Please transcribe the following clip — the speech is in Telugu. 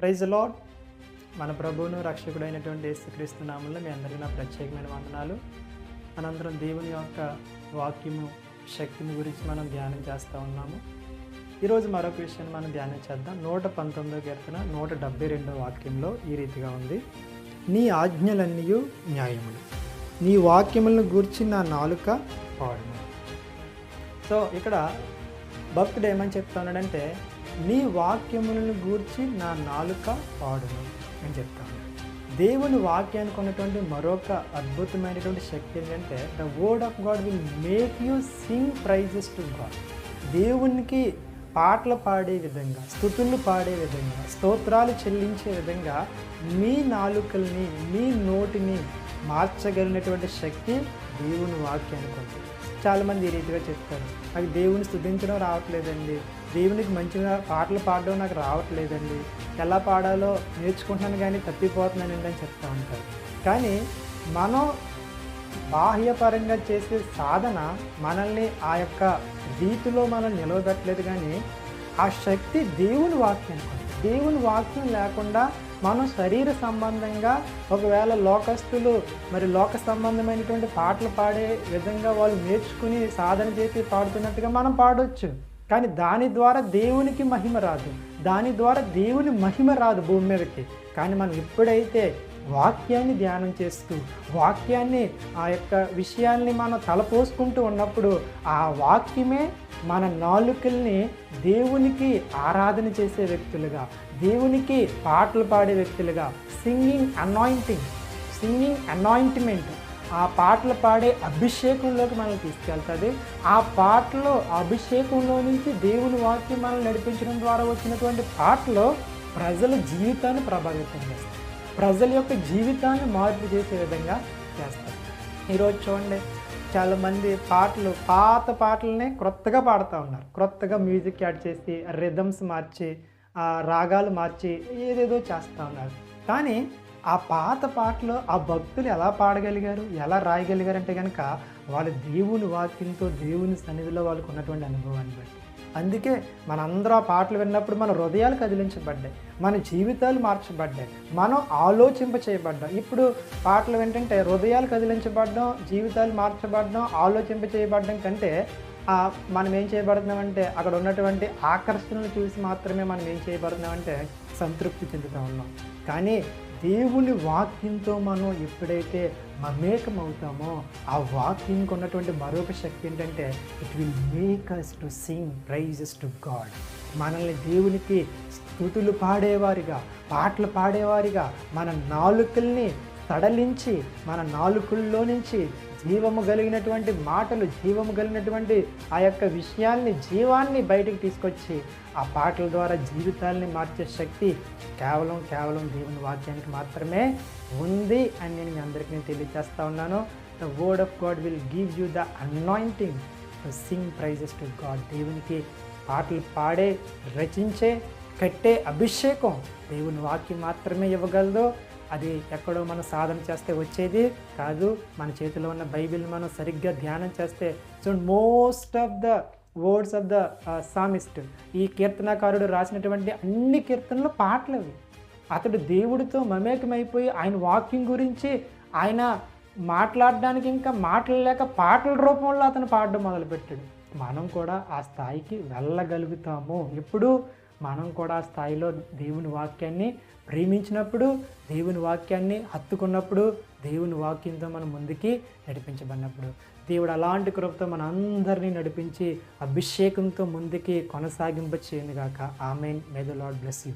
ప్రైజ్ లాడ్ మన ప్రభువును రక్షకుడైనటువంటి యేసుక్రీస్తు నామంలో మీ అందరికీ నా ప్రత్యేకమైన వందనాలు. అనంతరం దేవుని యొక్క వాక్యము శక్తిని గురించి మనం ధ్యానం చేస్తూ ఉన్నాము. ఈరోజు మరొక విషయాన్ని మనం ధ్యానం చేద్దాం. నూట పంతొమ్మిదో కీర్తన నూట డెబ్బై రెండో వాక్యంలో ఈ రీతిగా ఉంది. నీ ఆజ్ఞలన్నీ న్యాయములు నీ వాక్యములను గూర్చి నా నాలుక పాడు సో ఇక్కడ భక్తుడు ఏమని చెప్తున్నాడంటే నీ వాక్యములను గూర్చి నా నాలుక పాడును అని చెప్తాను. దేవుని వాక్యానికి ఉన్నటువంటి మరొక అద్భుతమైనటువంటి శక్తి ఏంటంటే the word of God will make you sing praises to God దేవునికి పాటలు పాడే విధంగా స్థుతులు పాడే విధంగా స్తోత్రాలు చెల్లించే విధంగా మీ నాలుకల్ని మీ నోటిని మార్చగలిగినటువంటి శక్తి దేవుని వాక్యానికి ఉంది చాలామంది ఈ రీతిగా చెప్తారు. నాకు దేవుని స్థుతించడం రావట్లేదండి. దేవునికి మంచిగా పాటలు పాడడం నాకు రావట్లేదండి. ఎలా పాడాలో నేర్చుకుంటున్నాను కానీ తప్పిపోతున్నానండి అని చెప్తూ ఉంటారు. కానీ మనం బాహ్యపరంగా చేసే సాధన మనల్ని ఆ యొక్క రీతిలో మనం నిలవబెట్టలేదు కానీ ఆ శక్తి దేవుని వాక్యం దేవుని వాక్యం లేకుండా మనం శరీర సంబంధంగా ఒకవేళ లోకస్తులు మరి లోక సంబంధమైనటువంటి పాటలు పాడే విధంగా వాళ్ళు నేర్చుకుని సాధన చేసి పాడుతున్నట్టుగా మనం పాడవచ్చు కానీ దాని ద్వారా దేవునికి మహిమ రాదు. దాని ద్వారా దేవుని మహిమ రాదు భూమి మీదకి. కానీ మనం ఎప్పుడైతే వాక్యాన్ని ధ్యానం చేస్తూ వాక్యాన్ని ఆ యొక్క విషయాల్ని మనం తలపోసుకుంటూ ఉన్నప్పుడు ఆ వాక్యమే మన నాలుకల్ని దేవునికి ఆరాధన చేసే వ్యక్తులుగా దేవునికి పాటలు పాడే వ్యక్తులుగా సింగింగ్ అనాయింటింగ్ సింగింగ్ అనాయింట్మెంట్ ఆ పాటలు పాడే అభిషేకంలోకి మనల్ని తీసుకెళ్తుంది. ఆ పాటలో అభిషేకంలో నుంచి దేవుని వాక్యం మనల్ని నడిపించడం ద్వారా వచ్చినటువంటి పాటలో ప్రజల జీవితాన్ని ప్రభావితం చేస్తాయి ప్రజల యొక్క జీవితాన్ని మార్పు చేసే విధంగా చేస్తారు. ఈరోజు చూడండి చాలామంది పాటలు పాత పాటలనే క్రొత్తగా పాడుతూ ఉన్నారు. క్రొత్తగా మ్యూజిక్ యాడ్ చేసి రిథమ్స్ మార్చి ఆ రాగాలు మార్చి ఏదేదో చేస్తూ ఉన్నారు. కానీ ఆ పాత పాటలో ఆ భక్తులు ఎలా పాడగలిగారు ఎలా రాయగలిగారు అంటే కనుక వాళ్ళ దేవుని వాక్యంతో దేవుని సన్నిధిలో వాళ్ళకు ఉన్నటువంటి అనుభవాన్ని బట్టి. అందుకే మనందరూ ఆ పాటలు విన్నప్పుడు మన హృదయాలు కదిలించబడ్డాయి మన జీవితాలు మార్చబడ్డాయి మనం ఆలోచింప చేయబడ్డాం ఇప్పుడు పాటలు ఏంటంటే హృదయాలు కదిలించబడడం జీవితాలు మార్చబడడం ఆలోచింప చేయబడడం కంటే మనం ఏం చేయబడుతున్నామంటే అక్కడ ఉన్నటువంటి ఆకర్షణలు చూసి మాత్రమే మనం ఏం చేయబడుతున్నామంటే సంతృప్తి చెందుతూ ఉన్నాం. కానీ దేవుని వాక్యంతో మనం ఎప్పుడైతే మమేకం అవుతామో ఆ వాక్యంకి ఉన్నటువంటి మరొక శక్తి ఏంటంటే it will make us to sing praises to God మనల్ని దేవునికి స్థుతులు పాడేవారిగా పాటలు పాడేవారిగా మన నాలుకల్ని తడలించి మన నాలుకల్లో నుంచి జీవము కలిగినటువంటి మాటలు జీవము కలిగినటువంటి ఆ యొక్క విషయాల్ని జీవాన్ని బయటకు తీసుకొచ్చి ఆ పాటల ద్వారా జీవితాల్ని మార్చే శక్తి కేవలం కేవలం దేవుని వాక్యానికి మాత్రమే ఉంది అని నేను మీ అందరికీ నేను తెలియజేస్తా ఉన్నాను. The word of God will give you the anointing sing praises to God దేవునికి పాటలు పాడే రచించే కట్టే అభిషేకం దేవుని వాక్యం మాత్రమే ఇవ్వగలదు. అది ఎక్కడో మనం సాధన చేస్తే వచ్చేది కాదు. మన చేతిలో ఉన్న బైబిల్ మనం సరిగ్గా ధ్యానం చేస్తే చూడండి most of the words of the psalmist ఈ కీర్తనకారుడు రాసినటువంటి అన్ని కీర్తనలు పాటలు అవి. అతడు దేవుడితో మమేకమైపోయి ఆయన వాకింగ్ గురించి ఆయన మాట్లాడడానికి ఇంకా మాటలు లేక పాటల రూపంలో అతను పాడడం మొదలుపెట్టాడు. మనం కూడా ఆ స్థాయికి వెళ్ళగలుగుతాము. ఎప్పుడు? మనం కూడా స్థాయిలో దేవుని వాక్యాన్ని ప్రేమించినప్పుడు దేవుని వాక్యాన్ని హత్తుకున్నప్పుడు దేవుని వాక్యంతో మనం ముందుకి నడిపించబడినప్పుడు. దేవుడు అలాంటి కృపతో మన అందరినీ నడిపించి అభిషేకంతో ముందుకి కొనసాగింప చేయనుగాక amen. May the Lord bless you